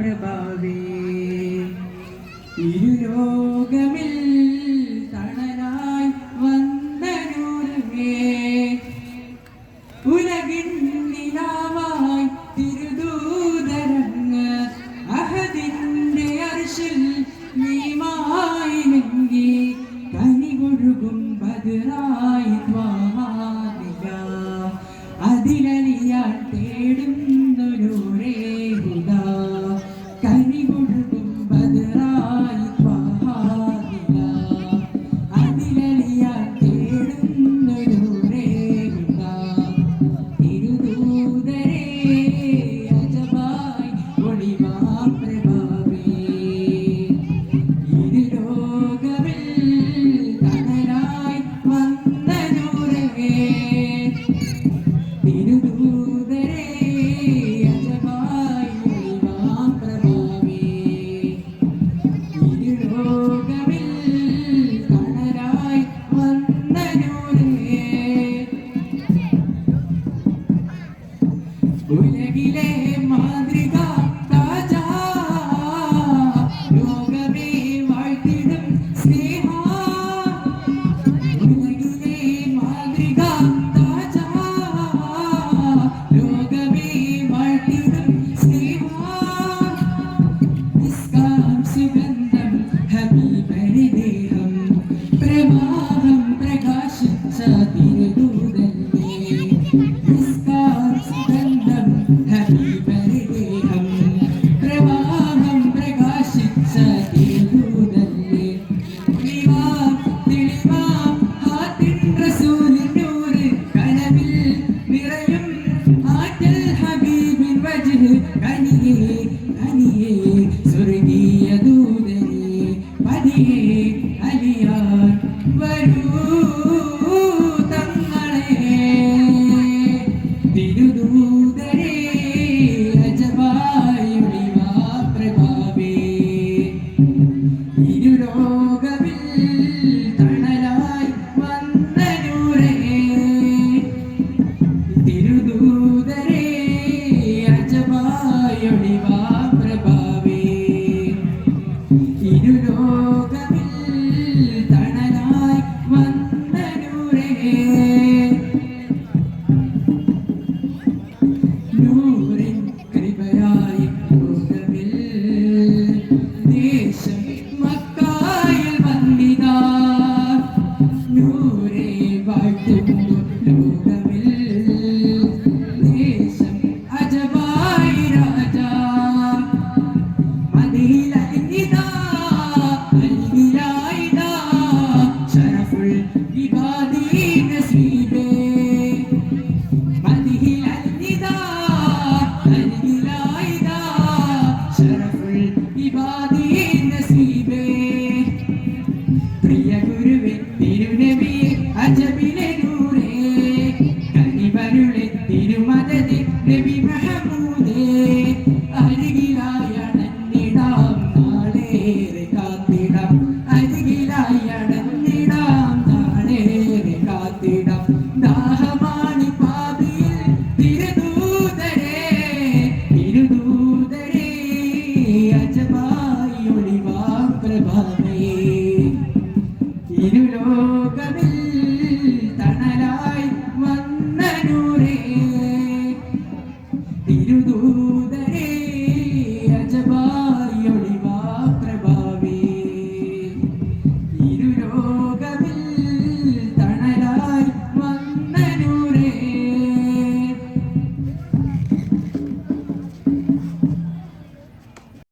പ്രഭാവേ ഇരുലോകമിൽ തണലായി വന്ദനൂർവേ ഉലകിൻ നിലാവായി തിരുദൂതരങ്ങ് അഹദിന്റെ അർശിൽ നീമായി നെങ്കി തനി കൊഴുകും ബദറായി അതിലലിയാൻ തേടും പ്രഭാതം പ്രകാശിച്ച തിരുദൂതല്ലേ നിസ്കാരസ്കന്ധം ഹരിപരിദേഹം. പ്രഭാതം പ്രകാശിച്ച തിരുദൂതല്ലേ നിവാ തിളിവാ ഹാത്തിൻ റസൂലിൻ നൂറ് കനവിൽ നിറയും. ആറ്റൽ ഹബീബിൻ വജ്ഹ് കനിയേ റബ്ബേ തണലായി വന്നനൂരേ തിരുദൂതരേ അജബായൊടിവാ പ്രഭാവേ. ഇരുലോകവിൽ 一把丢 ഇരുലോകമേ